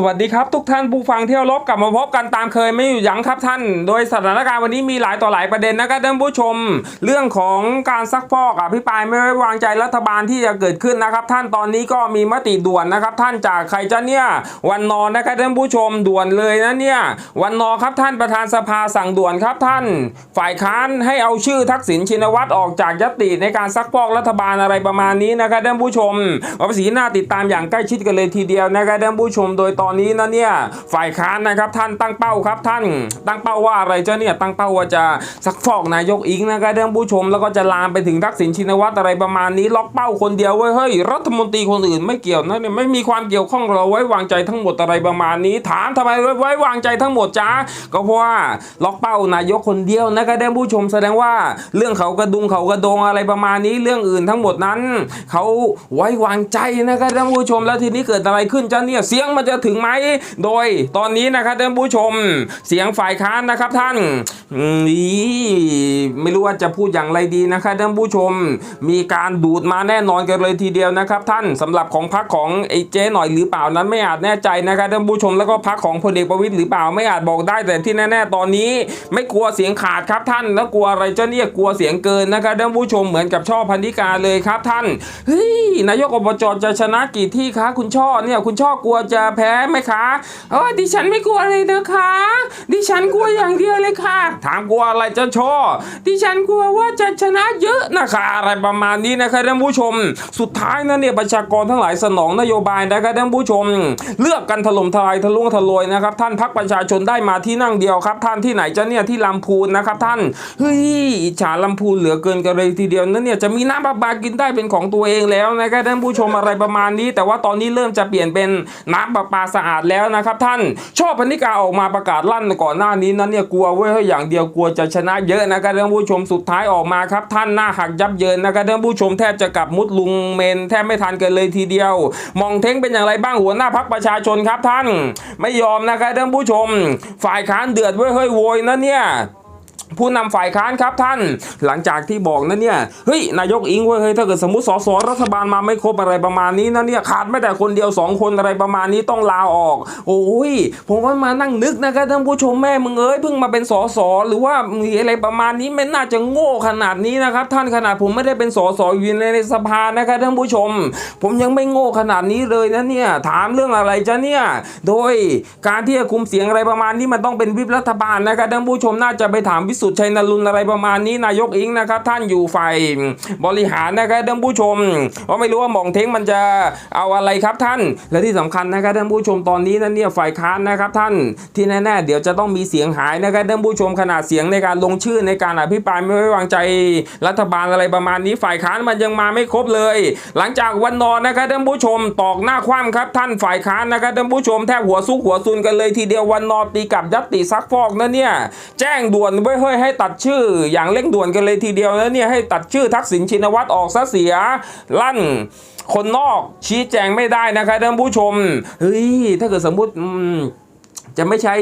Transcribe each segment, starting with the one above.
สวัสดีครับทุกท่านผู้ฟังเที่เคารพกลับมาพบกันตามเคยไม่อยู่ยั้งครับท่าน โดยสถานการณ์วันนี้มีหลายต่อหลายประเด็นนะครับท่านผู้ชม เรื่องของการซักฟอกอภิปรายไม่ไว้วางใจรัฐบาลที่จะเกิดขึ้นนะครับ ท่านตอนนี้ก็มีมติด่วนนะครับ ท่านจากใครจะเนี่ยวันนอนนะครับท่านผู้ชมด่วนเลยนะเนี่ยวันนอครับท่านประธานสภาสั่งด่วนครับท่าน ฝ่ายค้านให้เอาชื่อทักษิณชินวัตรออกจากยติในการซักฟอกรัฐบาลอะไรประมาณนี้นะครับท่านผู้ชมเอาไปสีหน้าติดตามอย่างใกล้ชิดกันเลยทีเดียวนะครับท่านผู้ชมโดยตอนอนนี้นะเนี่ยฝ่ายค้านนะครับท่านตั้งเป้าครับท่าน ตั้งเป้าว่าอะไรเจ้าเนี่ยตั้งเป้าว่าจะซักฟอกนายกอิงนะครับท่านผู้ชมแล้วก็จะลามไปถึงทักษิณชินวัตรอะไรประมาณนี้ ล็อกเป้าคนเดียวเว้ยเฮ้ยรัฐมนตรีคนอื่นไม่เกี่ยวนะเนี่ยไม่มีความเกี่ยวข้องเราไว้วางใจทั้งหมดอะไรประมาณนี้ ถามทำไมไว้วางใจทั้งหมดจ้าก็เพราะว่าล็อกเป้านายกคนเดียวนะครับท่านผู้ชมแสดงว่าเรื่องเขากระดุงเขากระดงอะไรประมาณนี้เรื่องอื่นทั้งหมดนั้น เขาไว้วางใจนะครับท่านผู้ชมแล้วทีนี้เกิดอะไรขึ้นจ้าเนี่ยเสียงมันจะถึงไหม โดยตอนนี้นะครับท่านผู้ชมเสียงฝ่ายค้านนะครับท่านอืมนี่ไม่รู้ว่าจะพูดอย่างไรดีนะครับท่านผู้ชม มีการดูดมาแน่นอนกันเลยทีเดียวนะครับ ท่านสำหรับของพรรคของไอ้เจ๊หน่อยหรือเปล่านั้นไม่อาจแน่ใจนะครับท่านผู้ชมแล้วก็พรรคของพลเอกประวิตยหรือเปล่าไม่อาจบอกได้แต่ที่แน่ๆตอนนี้ ไม่กลัวเสียงขาดครับท่าน แล้วกลัวอะไรเจ้าเนี่ยกลัวเสียงเกินนะครับท่านผู้ชมเหมือนกับช่อพันธิกาเลยครับท่านเฮ้ยนายกอบจจะชนะกี่ที่คะคุณช่อเนี่ยคุณช่อกลัวจะแพ้ไหมคะเออดิฉันไม่กลัวเลยนะคะ ดิฉันกลัวอย่างเดียวเลยค่ะ ถามกลัวอะไรจะช่อดิฉันกลัวว่าจะชนะเยอะนะคะ อะไรประมาณนี้นะครับท่านผู้ชม สุดท้ายนะเนี่ยประชากรทั้งหลายสนองนโยบายนะครับท่านผู้ชม เลือกกันถล่มทลายทะลุทะลวยนะครับ ท่านพักประชาชนได้มาที่นั่งเดียวครับ ท่านที่ไหนจะเนี่ยที่ลำพูนนะครับท่านเฮ้ยอิจฉาลำพูนเหลือเกินกันเลยทีเดียวนั่นเนี่ยจะมีน้ำประปากินได้เป็นของตัวเองแล้วนะครับท่านผู้ชมอะไรประมาณนี้ แต่ว่าตอนนี้เริ่มจะเปลี่ยนเป็นน้ำประปาสะอาดแล้วนะครับท่านชอบพนิกาออกมาประกาศลั่นก่อนหน้านี้นั้นเนี่ยกลัวเว้ยเฮ้ยอย่างเดียวกลัวจะชนะเยอะนะครับท่านผู้ชมสุดท้ายออกมาครับท่านหน้าหักยับเยินนะครับท่านผู้ชมแทบจะกลับมุดลุงเมนแทบไม่ทันกันเลยทีเดียว มองเท้งเป็นอย่างไรบ้างหัวหน้าพักประชาชนครับท่าน ไม่ยอมนะครับท่านผู้ชม ฝ่ายค้านเดือดเว้ยเฮ้ยโวยนะเนี่ย ผู้นำฝ่ายค้านครับท่าน หลังจากที่บอกนะเนี่ยเฮ้ยนายกอิงเว้ยเฮ้ยถ้าเกิดสมมติสสรัฐบาลมาไม่ครบอะไรประมาณนี้นะเนี่ยขาดไม่แต่คนเดียวสองคนอะไรประมาณนี้ต้องลาออก โอ้ยผมว่ามานั่งนึกนะครับท่านผู้ชมแม่มึงเอ้ยเพิ่งมาเป็นสสหรือว่ามีอะไรประมาณนี้ไม่น่าจะโง่ขนาดนี้นะครับท่านขนาดผมไม่ได้เป็นสสอยู่ในสภานะครับท่านผู้ชม ผมยังไม่โง่ขนาดนี้เลยนะเนี่ยถามเรื่องอะไรจ้ะเนี่ยโดยการที่จะคุมเสียงอะไรประมาณนี้มันต้องเป็นวิปรัฐบาลนะครับท่านผู้ชมน่าจะไปถามวิสุชัยนรุนอะไรประมาณนี้นายกอิงนะครับ ท่านอยู่ฝ่ายบริหารนะครับท่านผู้ชมว่าไม่รู้ว่าหมองเท้งมันจะเอาอะไรครับท่าน และที่สำคัญนะครับท่านผู้ชมตอนนี้นั่นเนี่ยฝ่ายค้านนะครับท่านที่แน่ๆเดี๋ยวจะต้องมีเสียงหายนะครับท่านผู้ชมขนาดเสียงในการลงชื่อในการอภิปรายไม่ไว้วางใจรัฐบาลอะไรประมาณนี้ ฝ่ายค้านมันยังมาไม่ครบเลย หลังจากวันนอนนะครับท่านผู้ชมตอกหน้าคว่ำครับท่านฝ่ายค้านนะครับท่านผู้ชมแทบหัวซุกหัวซุนกันเลยทีเดียววันนอนตีกับยัตติซักฟอกนะเนี่ยแจ้งด่วนไว้เยให้ตัดชื่ออย่างเร่งด่วนกันเลยทีเดียวนะเนี่ยให้ตัดชื่อทักษิณชินวัตรออกซะเสียลั่นคนนอกชี้แจงไม่ได้นะครับท่านผู้ชมเฮ้ยถ้าเกิดสมมติ จะไม่ใช้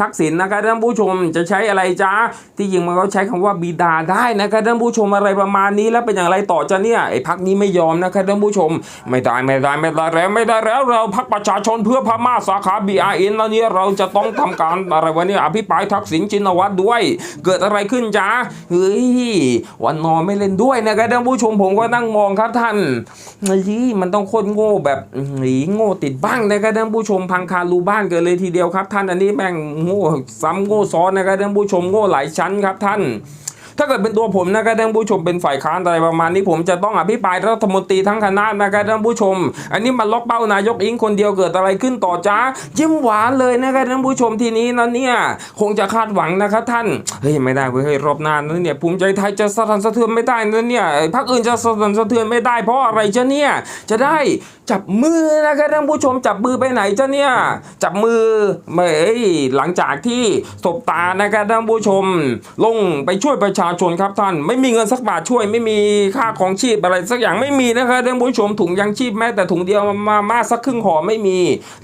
ทักษิณนะครับท่านผู้ชมจะใช้อะไรจ้าที่จริงมันก็ใช้คำว่าบิดาได้นะครับท่านผู้ชมอะไรประมาณนี้แล้วเป็นอย่างไรต่อจะเนี่ยไอ้พักนี้ไม่ยอมนะครับท่านผู้ชม ไม่ได้ไม่ได้ไม่ได้แล้วไม่ได้แล้วเราพักประชาชนเพื่อพม่าสาขา BRN แล้วเนี่ยเราจะต้องทำการอะไรวะเนี่ยอภิปรายทักษิณชินวัตรด้วย เกิดอะไรขึ้นจ้าเฮ้ยวันนอนไม่เล่นด้วยนะครับท่านผู้ชมผมก็นั่งมองครับท่านนี่มันต้องโคตรโง่แบบหนีโง่ติดบ้างนะครับท่านผู้ชมพังคารูบ้านเกินเลยทีเดียวครับท่านอันนี้แม่งโง่ซ้ำโง่ซ้อนนะครับท่านผู้ชมโง่หลายชั้นครับท่าน ถ้าเกิดเป็นตัวผมนะครับท่านผู้ชมเป็นฝ่ายค้านอะไรประมาณนี้ผมจะต้องอภิปรายรัฐมนตรีทั้งคณะนะครับท่านผู้ชม อันนี้มันล็อกเป้านายกอิงคนเดียวเกิดอะไรขึ้นต่อจ้ายิ้มหวานเลยนะครับท่านผู้ชมทีนี้นะเนี่ยคงจะคาดหวังนะครับท่านเฮ้ยไม่ได้เว้ยเฮ้ยรอบหน้านั้นเนี่ยภูมิใจไทยจะสะทันสะเทือนไม่ได้นะเนี่ยพรรคอื่นจะสะทันสะเทือนไม่ได้เพราะอะไรจ้ะเนี่ยจะได้จับมือนะครับท่านผู้ชมจับมือไปไหนจ้ะเนี่ยจับมือเอ้ยหลังจากที่สบตานะครับท่านผู้ชม ลงไปช่วยประชาชนครับท่าน ไม่มีเงินสักบาทช่วย ไม่มีค่าของชีพอะไรสักอย่างไม่มีนะครับท่านผู้ชมถุงยังชีพแม้แต่ถุงเดียวมามาสักครึ่งห่อไม่มี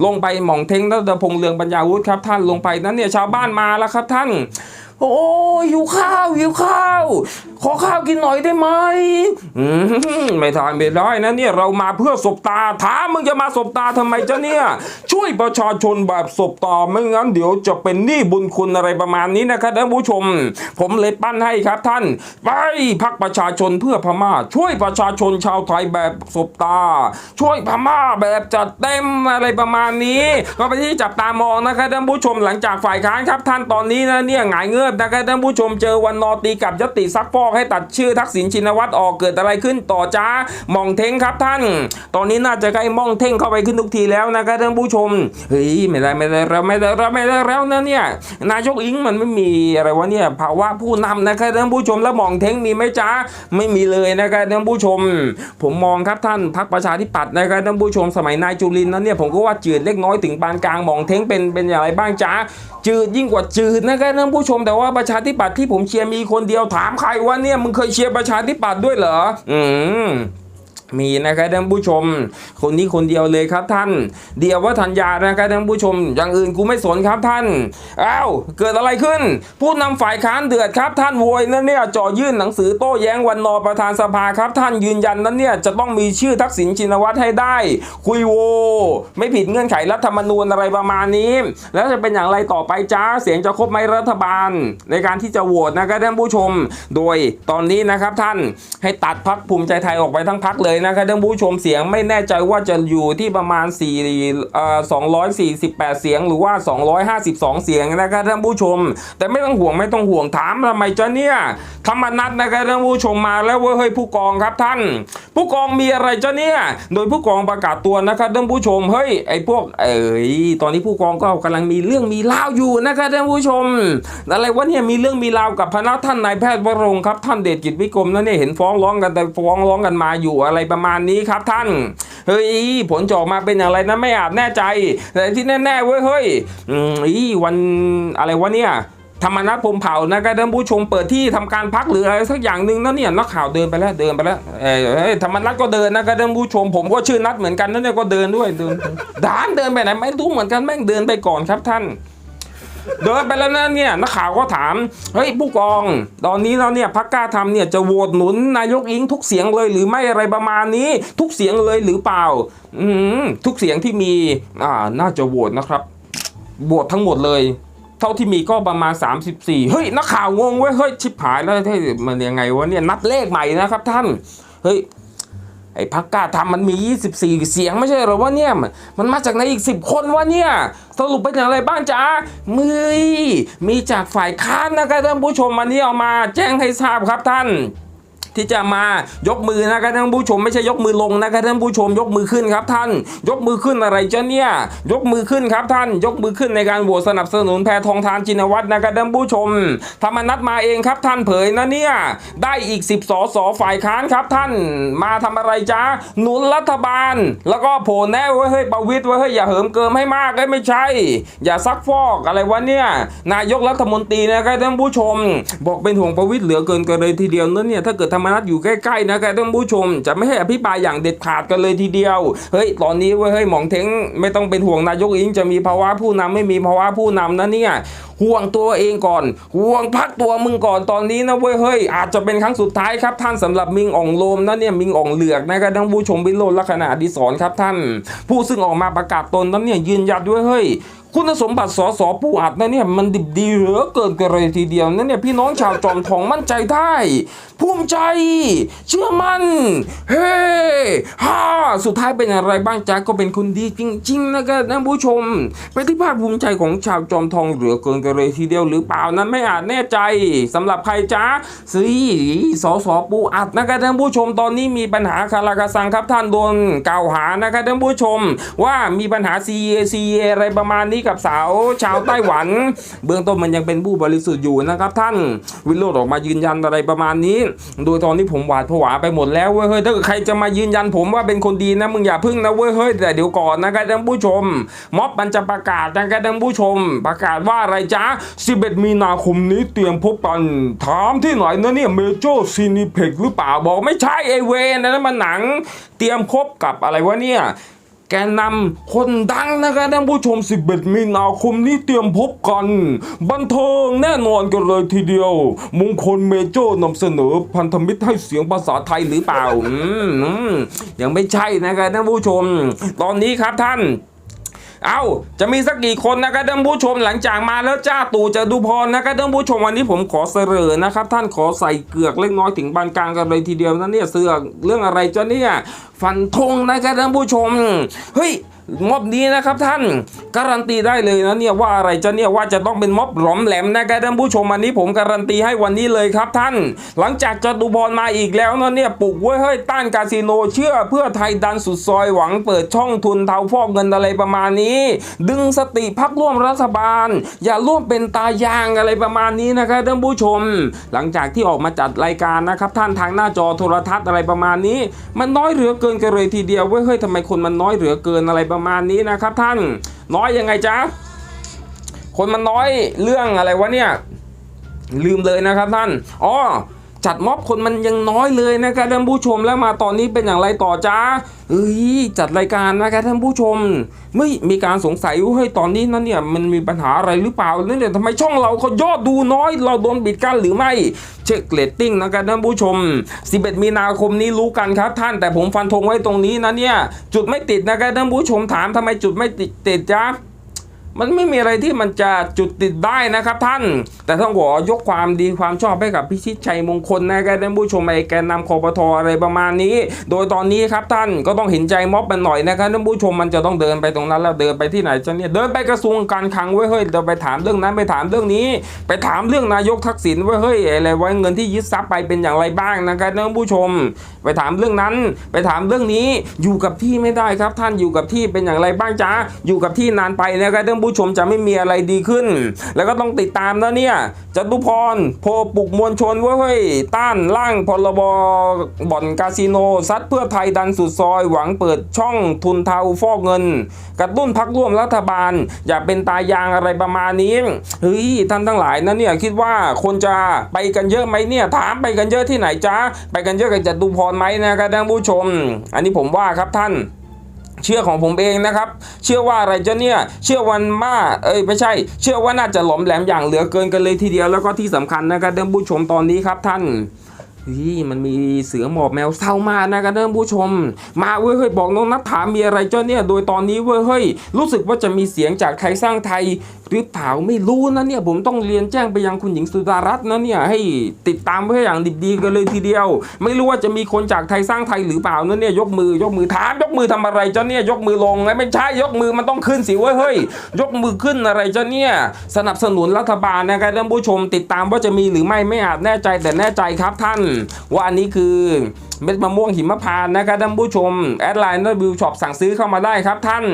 ลงไปหม่องเท้งนัตพงษ์เรืองปัญญาวุฒิครับท่านลงไปนั้นเนี่ยชาวบ้านมาแล้วครับท่าน โอ้ยหิวข้าวหิวข้าว ขอข้าวกินหน่อยได้ไหมอืมไม่ทานไม่ได้นะเนี่ยเรามาเพื่อสบตาถามมึงจะมาสบตาทำไมจ๊ะเนี่ยช่วยประชาชนแบบสบตาไม่งั้นเดี๋ยวจะเป็นหนี้บุญคุณอะไรประมาณนี้นะครับท่านผู้ชม ผมเลยปั้นให้ครับท่าน ไปพักประชาชนเพื่อพม่า ช่วยประชาชนชาวไทยแบบสบตา ช่วยพม่าแบบจัดเต็มอะไรประมาณนี้ ก็ไปที่จับตามองนะครับท่านผู้ชมหลังจากฝ่ายค้านครับ ท่านตอนนี้นะเนี่ยหงายเงือบนะครับท่านผู้ชมเจอวันนอตีกับยติซักฟอกให้ตัดชื่อทักษิณชินวัตรออกเกิดอะไรขึ้นต่อจ้ามองเท้งครับท่าน ตอนนี้น่าจะใกล้มองเท้งเข้าไปขึ้นทุกทีแล้วนะครับท่านผู้ชมเฮ้ยไม่ได้ไม่ได้เราไม่ได้เราไม่ได้แล้วนะเนี่ยนายกอิงมันไม่มีอะไรวะเนี่ยภาวะผู้นำนะครับท่านผู้ชมแล้วมองเท้งมีไหมจ้าไม่มีเลยนะครับท่านผู้ชม ผมมองครับท่านพักประชาธิปัตย์นะครับท่านผู้ชมสมัยนายจุลินนั้นเนี่ยผมก็ว่าจืดเล็กน้อยถึงปานกลางมองเท้งเป็นเป็นอย่างไรบ้างจ้าจืดยิ่งกว่าจืดนะครับท่านผู้ชมแต่ว่าประชาธิปัตย์ที่ผมเชียร์มีคนเดียวถามใครว่าเนี่ยมึงเคยเชียร์ประชาธิปัตย์ด้วยเหรอ อืม มีนะครับท่านผู้ชม คนนี้คนเดียวเลยครับท่าน เดียวว่าธัญญานะครับท่านผู้ชม อย่างอื่นกูไม่สนครับท่านอ้าวเกิดอะไรขึ้น ผู้นำฝ่ายค้านเดือดครับท่านโวยนั่นเนี่ยจ่อยื่นหนังสือโต้แย้งวันนอประธานสภาครับท่านยืนยันนั้นเนี่ยจะต้องมีชื่อทักษิณชินวัตรให้ได้ คุยโว ไม่ผิดเงื่อนไขรัฐธรรมนูญอะไรประมาณนี้ แล้วจะเป็นอย่างไรต่อไปจ้าเสียงจะครบไหมรัฐบาล ในการที่จะโหวตนะครับท่านผู้ชม โดยตอนนี้นะครับท่านให้ตัดพักภูมิใจไทยออกไปทั้งพักเลยนะครับท่านผู้ชมเสียงไม่แน่ใจว่าจะอยู่ที่ประมาณ4เอ่อ248 เสียงหรือว่า 252 เสียงนะครับท่านผู้ชม แต่ไม่ต้องห่วงไม่ต้องห่วงถามทำไมจ้ะเนี่ยธรรมนัตนะครับท่านผู้ชมมาแล้วเว้ยเฮ้ยผู้กองครับท่าน ผู้กองมีอะไรจ้ะเนี่ย โดยผู้กองประกาศตัวนะครับท่านผู้ชมเฮ้ยไอพวกเอ้ยตอนนี้ผู้กองก็กำลังมีเรื่องมีราวอยู่นะครับท่านผู้ชม อะไรวะเนี่ยมีเรื่องมีราวกับพนักท่านนายแพทย์วรงค์ครับท่านเดชกิจวิกรมนั่นเนี่ยเห็นฟ้องร้องกันแต่ฟ้องร้องกันมาอยู่อะไรประมาณนี้ครับท่าน เฮ้ย ผลจะออกมาเป็นอย่างไรนะไม่อาจแน่ใจ แต่ที่แน่ๆเว้ยเฮ้ยอืมอีวันอะไรวะเนี่ยธรรมนัฐพมเผ่านะครับท่านผู้ชมเปิดที่ทำการพักหรืออะไรสักอย่างหนึ่งนั่นเนี่ยนักข่าวเดินไปแล้วเดินไปแล้วเอ้ยธรรมนัฐก็เดินนะครับท่านผู้ชม ผมก็ชื่อนัดเหมือนกันนั่นเนี่ยก็เดินด้วยเดินดานเดินไปไหนไม่รู้เหมือนกันแม่งเดินไปก่อนครับท่าน เดินไปแล้วนะเนี่ยนักข่าวก็ถามเฮ้ยผู้กอง ตอนนี้เราเนี่ยพักกล้าทำเนี่ยจะโหวตหนุนนายกอิงทุกเสียงเลยหรือไม่อะไรประมาณนี้ ทุกเสียงเลยหรือเปล่า อืมทุกเสียงที่มีอ่าน่าจะโหวตนะครับโหวตทั้งหมดเลย เท่าที่มีก็ประมาณ 34 เฮ้ยนักข่าวงงเว้ยเฮ้ยชิบหายแล้วเฮ้ยมันยังไงวะเนี่ยนับเลขใหม่นะครับท่านเฮ้ย ไอ้พักกาทำมันมี 24 เสียงไม่ใช่หรอว่าเนี่ย มันมาจากไหนอีก 10 คนวะเนี่ย สรุปเป็นอย่างไรบ้างจ๊ะมือมีจากฝ่ายค้านนะครับท่านผู้ชมมันนี่เอามาแจ้งให้ทราบครับท่าน ที่จะมายกมือนะครับท่านผู้ชมไม่ใช่ยกมือลงนะครับท่านผู้ชมยกมือขึ้นครับท่าน ยกมือขึ้นอะไรจ้ะเนี่ยยกมือขึ้นครับท่าน ยกมือขึ้นในการโหวตสนับสนุนแพทองทานจินวัตรนะครับท่านผู้ชมธรรมนัตมาเองครับท่านเผยนะเนี่ยได้อีก 10สสฝ่ายค้านครับท่านมาทำอะไรจ้าหนุนรัฐบาล แล้วก็โผล่แน่เว้ยเฮ้ยประวิตรเว้ยเฮ้ยอย่าเหิมเกิมให้มากเลยไม่ใช่ อย่าซักฟอกอะไรวะเนี่ยนายกรัฐมนตรีนะครับท่านผู้ชม บอกเป็นห่วงประวิตรเหลือเกินกันเลยทีเดียวนั่นเนี่ยถ้าเกิดธรรมนัสอยู่ใกล้ๆนะครับท่านผู้ชม จะไม่ให้อภิปรายอย่างเด็ดขาดกันเลยทีเดียวเฮ้ยตอนนี้เว้ยเฮ้ยหมองเทงไม่ต้องเป็นห่วงนายกอิงจะมีภาวะผู้นำไม่มีภาวะผู้นำนะเนี่ย ห่วงตัวเองก่อน ห่วงพักตัวมึงก่อนตอนนี้นะเว้ยเฮ้ยอาจจะเป็นครั้งสุดท้ายครับท่านสำหรับมิงอ่องโลมนะเนี่ยมิงอ่องเหลือกนะครับท่านผู้ชมวิโรจน์ลักษณะอดิศรครับท่าน ผู้ซึ่งออกมาประกาศตนนั้นเนี่ยยืนยันด้วยเฮ้ยคุณสมบัติสสผู้อัดนะเนี่ยมันดิบดีเหลือเกินกันเลยทีเดียวนั่นเนี่ยพี่น้องชาวจอมทองมั่นใจได้ ภูมิใจ เชื่อมั่น เฮ้ฮ่าสุดท้ายเป็นอะไรบ้างจ๊ะก็เป็นคนดีจริงๆนะครับท่านผู้ชมเป็นที่ภาคภูมิใจของชาวจอมทองเหลือเกินกันเลยทีเดียวหรือเปล่านั้นไม่อาจแน่ใจสำหรับใครจ๊ะสีสอสอปูอัดนะครับท่านผู้ชมตอนนี้มีปัญหาคาราคาซังครับท่านโดนกล่าวหานะครับท่านผู้ชม ว่ามีปัญหา CA CA อะไรประมาณนี้กับสาวชาวไต้หวัน เบื้องต้นมันยังเป็นผู้บริสุทธิ์อยู่นะครับท่านวิโรจน์ออกมายืนยันอะไรประมาณนี้ โดยตอนนี้ผมหวาดผวาไปหมดแล้วเว้ยเฮ้ยถ้าเกิดใครจะมายืนยันผมว่าเป็นคนดีนะมึงอย่าพึ่งนะเว้ยเฮ้ยแต่เดี๋ยวก่อนนะครับท่านผู้ชม ม็อบมันจะประกาศนะครับท่านผู้ชม ประกาศว่าอะไรจ๊ะ 11 มีนาคมนี้เตรียมพบกัน ถามที่ไหนนะเนี่ยเมโจซีนิเพ็กหรือเปล่าบอกไม่ใช่ไอเวนนะนั่นมันหนัง เตรียมพบกับอะไรวะเนี่ยแกนำคนดังนะครับท่านผู้ชม 11 มีนาคมนี้เตรียมพบกัน บันเทิงแน่นอนกันเลยทีเดียว มงคลเมเจอร์นำเสนอพันธมิตรให้เสียงภาษาไทยหรือเปล่า อืมยังไม่ใช่นะครับท่านผู้ชม ตอนนี้ครับท่าน เอาจะมีสักกี่คนนะครับท่านผู้ชมหลังจากมาแล้วจ้าตู่จะดูพรนะครับท่านผู้ชมวันนี้ผมขอเสนอนะครับ ท่านขอใส่เกือกเล็กน้อยถึงบานกลางกันเลยทีเดียวนะเนี่ยเสือกเรื่องอะไรจ้ะเนี่ยฟันธงนะครับท่านผู้ชมเฮ้ย ม็อบนี้นะครับท่านการันตีได้เลยนะเนี่ยว่าอะไรจะเนี่ยว่าจะต้องเป็นม็อบหลอมแหลมนะครับท่านผู้ชมวันนี้ผมการันตีให้วันนี้เลยครับท่าน หลังจากจตุพรมาอีกแล้วนะเนี่ยปลุกไว้เฮ้ยต้านคาสิโนเชื่อเพื่อไทยดันสุดซอยหวังเปิดช่องทุนเทาฟอกเงินอะไรประมาณนี้ ดึงสติพักร่วมรัฐบาล อย่าร่วมเป็นตายางอะไรประมาณนี้นะครับท่านผู้ชม หลังจากที่ออกมาจัดรายการนะครับท่านทางหน้าจอโทรทัศน์อะไรประมาณนี้ มันน้อยเหลือเกินกันเลยทีเดียวเว้ยเฮ้ยทำไมคนมันน้อยเหลือเกินอะไรประมาณนี้นะครับท่านน้อยยังไงจ๊ะคนมันน้อยเรื่องอะไรวะเนี่ยลืมเลยนะครับท่านอ๋อ จัดม็อบคนมันยังน้อยเลยนะครับท่านผู้ชมแล้วมาตอนนี้เป็นอย่างไรต่อจ้าเอ้ยจัดรายการนะครับท่านผู้ชม ไม่มีการสงสัยว่าเฮ้ยตอนนี้นั่นเนี่ยมันมีปัญหาอะไรหรือเปล่านั่นเนี่ยทำไมช่องเราเขายอดดูน้อย เราโดนปิดกั้นหรือไม่เช็คเรตติ้งนะครับท่านผู้ชม 11 มีนาคมนี้รู้กันครับท่านแต่ผมฟันธงไว้ตรงนี้นะเนี่ยจุดไม่ติดนะครับท่านผู้ชมถามทำไมจุดไม่ติดติดจ้า มันไม่มีอะไรที่มันจะจุดติดได้นะครับท่าน แต่ต้องขอยกความดีความชอบให้กับพิชิตชัยมงคลนะครับท่านผู้ชมไอ้แกนนำคอปทออะไรประมาณนี้ โดยตอนนี้ครับท่านก็ต้องเห็นใจม็อบมันหน่อยนะครับท่านผู้ชมมันจะต้องเดินไปตรงนั้นแล้วเดินไปที่ไหนจะเนี่ยเดินไปกระทรวงการคลังไว้ยเฮ้ยเดี๋ยวไปถามเรื่องนั้นไปถามเรื่องนี้ ไปถามเรื่องนายกทักษิณไว้ยเฮ้ยอะไรไว้เงินที่ยึดทรัพย์ไปเป็นอย่างไรบ้างนะครับท่านผู้ชม ไปถามเรื่องนั้น ไปถามเรื่องนี้อยู่กับที่ไม่ได้ครับท่านอยู่กับที่เป็นอย่างไรบ้างจ้าอยู่กับที่นานไปนะครับท่านผู้ชมจะไม่มีอะไรดีขึ้น แล้วก็ต้องติดตามนะเนี่ยจตุพรโพปลุกมวลชนว่าเฮ้ยต้านร่างพรบบ่อนคาสิโนซัดเพื่อไทยดันสุดซอย หวังเปิดช่องทุนเทาฟอกเงิน กระตุ้นพักร่วมรัฐบาล อย่าเป็นตายางอะไรประมาณนี้เฮ้ยท่านทั้งหลายนะเนี่ยคิดว่าคนจะไปกันเยอะไหมเนี่ยถามไปกันเยอะที่ไหนจ้าไปกันเยอะกับจตุพรไหมนะครับท่านผู้ชม อันนี้ผมว่าครับท่าน เชื่อของผมเองนะครับ เชื่อว่าอะไรเจ้าเนี่ย เชื่อวันมาเอ้ยไม่ใช่ เชื่อว่าน่าจะหลอมแหลมอย่างเหลือเกินกันเลยทีเดียว แล้วก็ที่สำคัญนะครับท่านผู้ชมตอนนี้ครับท่านเฮ้ยมันมีเสือหมอบแมวเศร้ามานะครับท่านผู้ชม มาเว้ยเฮ้ยบอกน้องนัทถามมีอะไรเจ้าเนี่ย โดยตอนนี้เว้ยเฮ้ยรู้สึกว่าจะมีเสียงจากไทยสร้างไทย หรือเปล่าไม่รู้นะเนี่ยผมต้องเรียนแจ้งไปยังคุณหญิงสุดารัตน์นะเนี่ยให้ติดตามไว้ออย่างดิบดีกันเลยทีเดียว ไม่รู้ว่าจะมีคนจากไทยสร้างไทยหรือเปล่านะเนี่ยยกมือยกมือถามยกมือทำอะไรเจ้าเนี่ยยกมือลงไม่ใช่ยกมือมันต้องขึ้นสิเว้ยเฮ้ยยกมือขึ้นอะไรเจ้าเนี่ยสนับสนุนรัฐบาลนะครับท่านผู้ชมติดตามว่าจะมีหรือไม่ไม่อาจแน่ใจแต่แน่ใจครับท่าน ว่าอันนี้คือเม็ดมะม่วงหิมพานต์นะครับท่านผู้ชมแอดไลน์นวิวช็อปสั่งซื้อเข้ามาได้ครับท่าน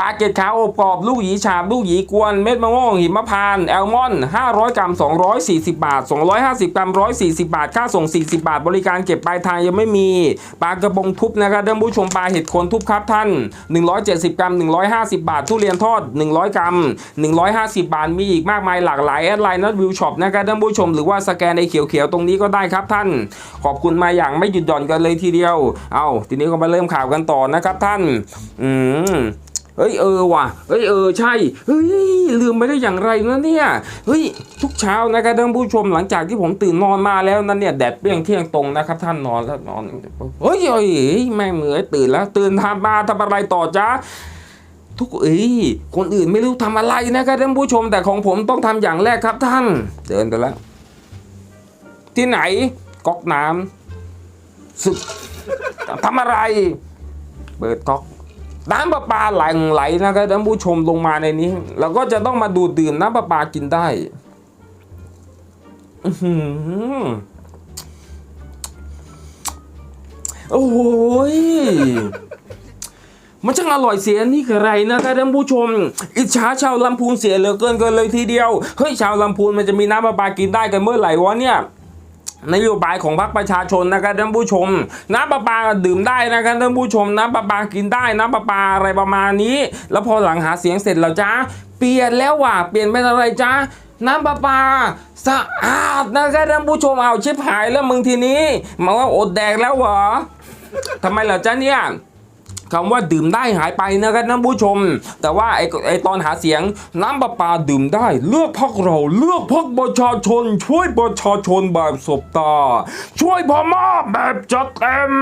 ปลาเกตขาวอบกรอบ ลูกหยีฉาบ ลูกหยีกวน เม็ดมะม่วงหิมพานแอลมอนด์500 กรัม 240 บาท 250 กรัม 140 บาท ค่าส่ง 40 บาท บริการเก็บปลายทางยังไม่มี ปลากระพงทุบนะครับท่านผู้ชมปลาเห็ดโคนทุบครับท่าน 170 กรัม 150 บาท ทุเรียนทอด 100 กรัม 150 บาท มีอีกมากมายหลากหลายแอดไลน์นัดวิวช็อปนะครับท่านผู้ชมหรือว่าสแกนในเขียวๆตรงนี้ก็ได้ครับท่าน ขอบคุณมาอย่างไม่หยุดหย่อนกันเลยทีเดียว เอาทีนี้ก็มาเริ่มข่าวกันต่อนะครับท่าน อืม เฮ้ยเออว่ะเฮ้ยเออใช่เฮ้ยลืมไปได้อย่างไรนะเนี่ยเฮ้ยทุกเช้านะครับท่านผู้ชมหลังจากที่ผมตื่นนอนมาแล้วนั่นเนี่ยแดดเปรี้ยงเที่ยงตรงนะครับ ท่านนอนแล้วนอนเฮ้ยเฮ้ยแม่เหมือตื่นแล้ว ตื่นทำมาทำอะไรต่อจ้าทุกเอ้ยคนอื่นไม่รู้ทำอะไรนะครับท่านผู้ชมแต่ของผมต้องทำอย่างแรกครับท่าน เดินไปแล้ว ที่ไหนก๊อกน้ำสึกทำอะไร เปิดก๊อก น้ำประปาไหลไหลนะครับท่านผู้ชมลงมาในนี้เราก็จะต้องมาดูดื่มน้ำประปากินได้โอ้โหยมันช่างอร่อยเสียนี่คืออะไรนะครับท่านผู้ชม อิจฉาชาวลำพูนเสียเหลือเกินกันเลยทีเดียว เฮ้ยชาวลำพูนมันจะมีน้ำประปากินได้กันเมื่อไหร่วะเนี่ย นโยบายของพรรคประชาชนนะครับท่านผู้ชม น้ำประปาดื่มได้นะครับท่านผู้ชม น้ำประปากินได้ น้ำประปาอะไรประมาณนี้ แล้วพอหลังหาเสียงเสร็จแล้วจ้าเปลี่ยนแล้วว่ะเปลี่ยนเป็นอะไรจ้าน้ำประปาสะอาดนะครับท่านผู้ชมเอาชิบหายแล้วมึงทีนี้มาว่าอดแดกแล้วเหรอทำไมเหรอจ้าเนี่ย คำว่าดื่มได้หายไปนะครับท่านผู้ชม แต่ว่าไอ้ไอ้ตอนหาเสียงน้ำประปาดื่มได้ เลือกพักเราเลือกพักประชาชน ช่วยประชาชนแบบสบตา ช่วยพม่าแบบจัดเต็ม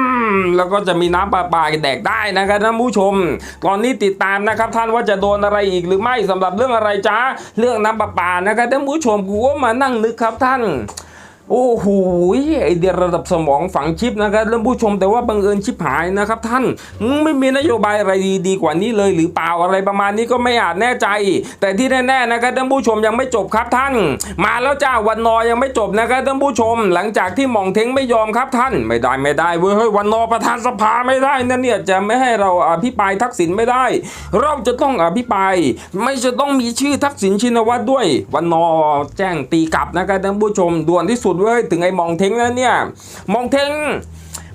แล้วก็จะมีน้ำประปาแดกได้นะครับท่านผู้ชม ตอนนี้ติดตามนะครับท่านว่าจะโดนอะไรอีกหรือไม่สำหรับเรื่องอะไรจ้าเรื่องน้ำประปานะครับท่านผู้ชมกูก็มานั่งนึกครับท่าน โอ้โหไอเดียระดับสมองฝังชิปนะครับท่านผู้ชมแต่ว่าบังเอิญชิปหายนะครับท่านไม่มีนโยบายอะไรดีดีกว่านี้เลยหรือเปล่าอะไรประมาณนี้ก็ไม่อาจแน่ใจ แต่ที่แน่ๆนะครับท่านผู้ชมยังไม่จบครับท่าน มาแล้วจ้าวันนอยังไม่จบนะครับท่านผู้ชม หลังจากที่มองเทงไม่ยอมครับท่าน ไม่ได้ไม่ได้เว้ยเฮ้ยวันนอประธานสภาไม่ได้นะเนี่ยจะไม่ให้เราอภิปรายทักษิณไม่ได้ เราจะต้องอภิปรายไม่จะต้องมีชื่อทักษิณชินวัตรด้วย วันนอแจ้งตีกลับนะครับท่านผู้ชมด่วนที่สุดเว้ยถึงไอ้มองเทงแล้วเนี่ยมองเทง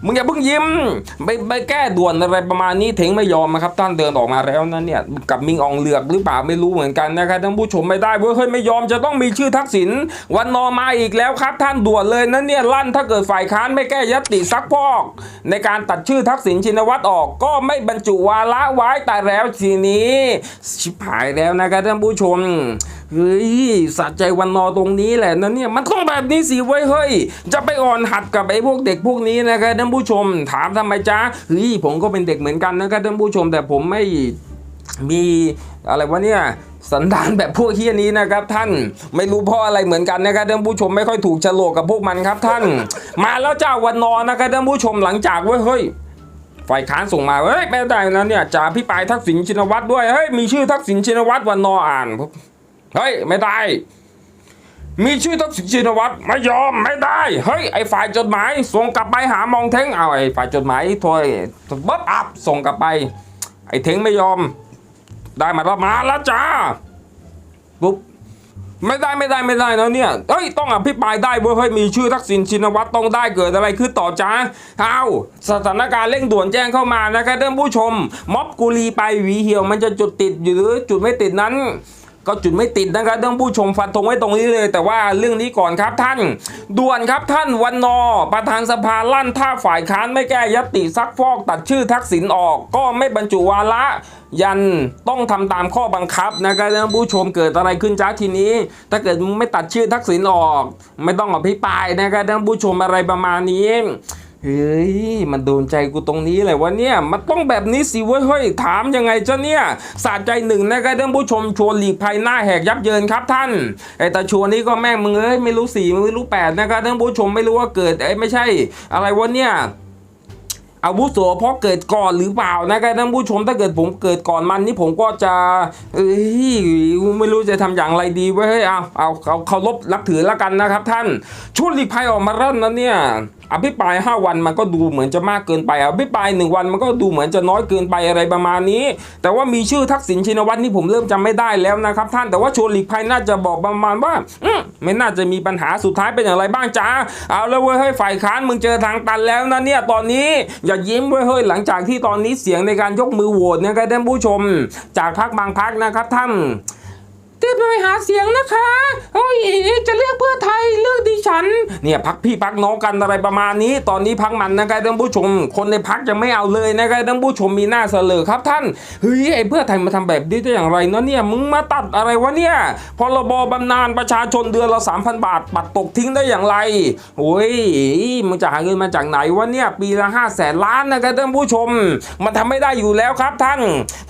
มึงอย่าเพิ่งยิ้มไปไปแก้ด่วนอะไรประมาณนี้เทงไม่ยอมนะครับท่านเดินออกมาแล้วนะเนี่ยกับมิงอองเหลือกหรือเปล่าไม่รู้เหมือนกันนะครับท่านผู้ชมไม่ได้เว้ยเฮ้ยไม่ยอมจะต้องมีชื่อทักษิณวันนอมาอีกแล้วครับท่านด่วนเลยนะเนี่ยลั่นถ้าเกิดฝ่ายค้านไม่แก้ยตติซักพอก ในการตัดชื่อทักษิณชินวัตรออก ก็ไม่บรรจุวาระไว้แต่แล้วทีนี้ ชิบหายแล้วนะครับท่านผู้ชม เฮ้ยสะใจวันนอตรงนี้แหละนะเนี่ยมันต้องแบบนี้สิเว้ยเฮ้ย จะไปอ่อนหัดกับไอ้พวกเด็กพวกนี้นะครับท่านผู้ชม ถามทำไมจ๊ะเฮ้ยผมก็เป็นเด็กเหมือนกันนะครับท่านผู้ชม แต่ผมไม่มีอะไรวะเนี่ยสันดานแบบพวกเฮียนี้นะครับท่านไม่รู้เพราะอะไรเหมือนกันนะครับท่านผู้ชมไม่ค่อยถูกโฉลกกับพวกมันครับท่าน มาแล้วเจ้าวันนอนะครับท่านผู้ชมหลังจากเว้ยเฮ้ยฝ่ายค้านส่งมาเฮ้ยไม่ได้นะเนี่ยจะพี่ปายทักษิณชินวัตรด้วยเฮ้ยมีชื่อทักษิณชินวัตรวันนออ่านปุ๊บ เฮ้ยไม่ได้ มีชื่อทักษิณชินวัตรไม่ยอมไม่ได้ เฮ้ยไอฝ่ายจดหมาย ส่งกลับไปหามองเท้งเอาไอฝ่ายจดหมายโทรบ๊บอับส่งกลับไป ไอ้เท้งไม่ยอม ได้มาแล้วมาแล้วจ้าปุ๊บไม่ได้ไม่ได้ไม่ได้นะเนี่ย เฮ้ยต้องอภิปรายได้เว้ยเฮ้ยมีชื่อทักษิณชินวัตรต้องได้เกิดอะไรขึ้นต่อจ้าเอาสถานการณ์เร่งด่วนแจ้งเข้ามานะครับท่านผู้ชม ม็อบกุลีไปหวีเหี่ยวมันจะจุดติดอยู่หรือจุดไม่ติดนั้น ก็จุดไม่ติดนะครับท่านผู้ชมฟันธงไว้ตรงนี้เลย แต่ว่าเรื่องนี้ก่อนครับท่าน ด่วนครับท่านวันนอ ประธานสภาลั่นถ้าฝ่ายค้านไม่แก้ยติซักฟอกตัดชื่อทักษิณออก ก็ไม่บรรจุวาระยันต้องทำตามข้อบังคับนะครับท่านผู้ชมเกิดอะไรขึ้นจ้าทีนี้ ถ้าเกิดไม่ตัดชื่อทักษิณออก ไม่ต้องอภิปรายนะครับท่านผู้ชมอะไรประมาณนี้ เฮ้ย มันโดนใจกูตรงนี้เลยวะเนี่ย มันต้องแบบนี้สิเว้ยเฮ้ย ถามยังไงเจ้ะเนี่ยสาใจหนึ่งนะครับท่านผู้ชมชวนหลีกภัยหน้าแหกยับเยินครับท่าน ไอ้ตาชวนนี่ก็แม่งมึงเอ้ยไม่รู้สี่ไม่รู้แปดนะครับท่านผู้ชมไม่รู้ว่าเกิดไอ้ไม่ใช่ อะไรวะเนี่ยอาวุโสเพราะเกิดก่อนหรือเปล่านะครับท่านผู้ชมถ้าเกิดผมเกิดก่อนมันนี่ผมก็จะเอ้ยไม่รู้จะทำอย่างไรดีเว้ยเอาเอาเอาเคารพรักถือแล้วกันนะครับท่านชุดหลีกภัยออกมารั่นนะเนี่ย อภิปราย 5 วันมันก็ดูเหมือนจะมากเกินไปอภิปรายหนึ่งวันมันก็ดูเหมือนจะน้อยเกินไปอะไรประมาณนี้ แต่ว่ามีชื่อทักษิณชินวัตรนี่ผมเริ่มจำไม่ได้แล้วนะครับ ท่านแต่ว่าชวนหลีกภัยน่าจะบอกประมาณว่าอืมไม่น่าจะมีปัญหาสุดท้ายเป็นอย่างไรบ้างจ้าเอาแล้วเว้ยเฮ้ยฝ่ายค้านมึงเจอทางตันแล้วนะเนี่ยตอนนี้อย่ายิ้มเว้ยเฮ้ยหลังจากที่ตอนนี้เสียงในการยกมือโหวตเนะครับท่านผู้ชม จากพักบางพักนะครับท่าน เตรียมไปหาเสียงนะคะโอ้ยจะเลือกเพื่อไทยเลือกดิฉัน เนี่ยพักพี่พักน้องกันอะไรประมาณนี้ ตอนนี้พักมันนะครับท่านผู้ชม คนในพักยังไม่เอาเลยนะครับท่านผู้ชมมีหน้าเสลอครับท่านเฮ้ยไอ้เพื่อไทยมาทำแบบนี้ได้อย่างไรเนาะเนี่ยมึงมาตัดอะไรวะเนี่ยพรบบำนาญประชาชนเดือนละ3,000บาท ปัดตกทิ้งได้อย่างไรโอ้ยมึงจะหาเงินมาจากไหนวะเนี่ยปีละ5แสนล้านนะครับท่านผู้ชม มันทำไม่ได้อยู่แล้วครับท่าน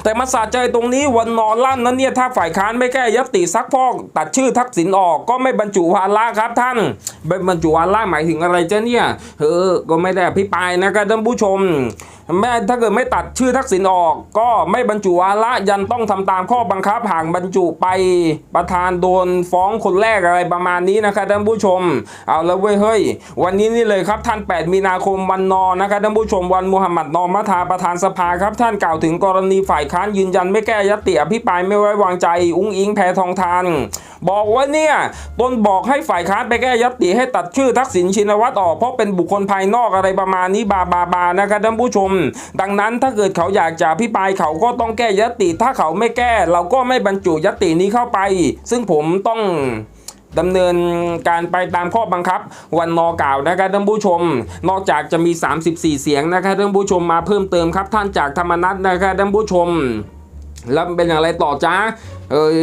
แต่มาสะใจตรงนี้วันนอนลั่นนั้นเนี่ยถ้าฝ่ายค้านไม่แก้ยตติซักพอกตัดชื่อทักษิณออกก็ไม่บรรจุวาระครับท่านไม่บรรจุวาระหมายถึงอะไรเจ้าเนี่ยเออก็ไม่ได้อภิปรายนะครับท่านผู้ชมแม่ถ้าเกิดไม่ตัดชื่อทักษิณออก ก็ไม่บรรจุวาระยันต้องทำตามข้อบังคับห่างบรรจุไปประธานโดนฟ้องคนแรกอะไรประมาณนี้นะครับท่านผู้ชม เอาแล้วเว้ยเฮ้ย วันนี้นี่เลยครับท่าน 8 มีนาคมวันนอนะครับท่านผู้ชมวันมูฮัมหมัดนอมัทาประธานสภาครับท่านกล่าวถึงกรณีฝ่ายค้านยืนยันไม่แก้ยติอภิปรายไม่ไว้วางใจ อุ้งอิงแพทองทาน บอกว่าเนี่ยตนบอกให้ฝ่ายค้านไปแก้ยตติให้ตัดชื่อทักษิณชินวัตรออกเพราะเป็นบุคคลภายนอกอะไรประมาณนี้บาบาบานะครับท่านผู้ชม ดังนั้นถ้าเกิดเขาอยากจะพิปายเขาก็ต้องแก้ยตติถ้าเขาไม่แก้ เราก็ไม่บรรจุยตตินี้เข้าไป ซึ่งผมต้องดำเนินการไปตามข้อบังคับ วันนอกล่าวนะครับท่านผู้ชม นอกจากจะมี 34 เสียงนะครับท่านผู้ชมมาเพิ่มเติมครับท่านจากธรรมนัตนะครับท่านผู้ชม แล้วเป็นอย่างไรต่อจ้าเอ้ย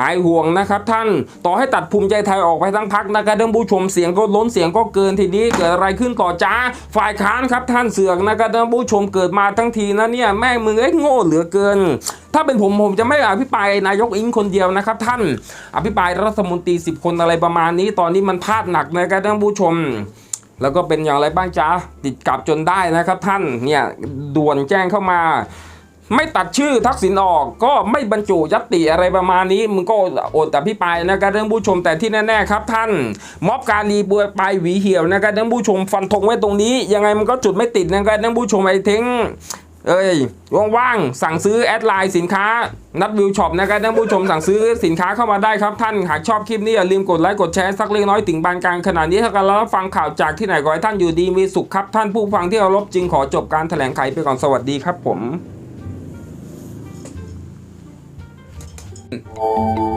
หายห่วงนะครับท่านต่อให้ตัดภูมิใจไทยออกไปทั้งพักนะครับท่านผู้ชมเสียงก็ล้นเสียงก็เกินทีนี้เกิดอะไรขึ้นต่อจ้าฝ่ายค้านครับท่านเสือกนะครับท่านผู้ชมเกิดมาทั้งทีนะเนี่ยแม่มึงเอ้ยโง่เหลือเกิน ถ้าเป็นผมผมจะไม่อภิปรายนายกอิงคนเดียวนะครับท่าน อภิปรายรัฐมนตรี 10 คนอะไรประมาณนี้ ตอนนี้มันพลาดหนักนะครับท่านผู้ชมแล้วก็เป็นอย่างไรบ้างจ๊ะติดกลับจนได้นะครับท่านเนี่ยด่วนแจ้งเข้ามา ไม่ตัดชื่อทักษิณออกก็ไม่บรรจุยัตติอะไรประมาณนี้มึงก็อดอภิปายนะครับท่านผู้ชมแต่ที่แน่ๆครับท่าน ม็อบการีบวยไปหวีเหี่ยวนะครับท่านผู้ชมฟันธงไว้ตรงนี้ ยังไงมันก็จุดไม่ติดนะครับท่านผู้ชมไอ้เท้งเอ้ยว่างๆ สั่งซื้อแอดไลน์สินค้า นัดวิวช็อปนะครับท่านผู้ชมสั่งซื้อสินค้าเข้ามาได้ครับท่าน หากชอบคลิปนี้อย่าลืมกดไลค์กดแชร์สักเล็กน้อยถึงบานกลางขนาดนี้ถ้ากันแล้วฟังข่าวจากที่ไหนขอให้ท่านอยู่ดีมีสุขครับ ท่านผู้ฟังที่เคารพจึงขอจบการแถลงไขไปก่อนสวัสดีครับผม 嗯。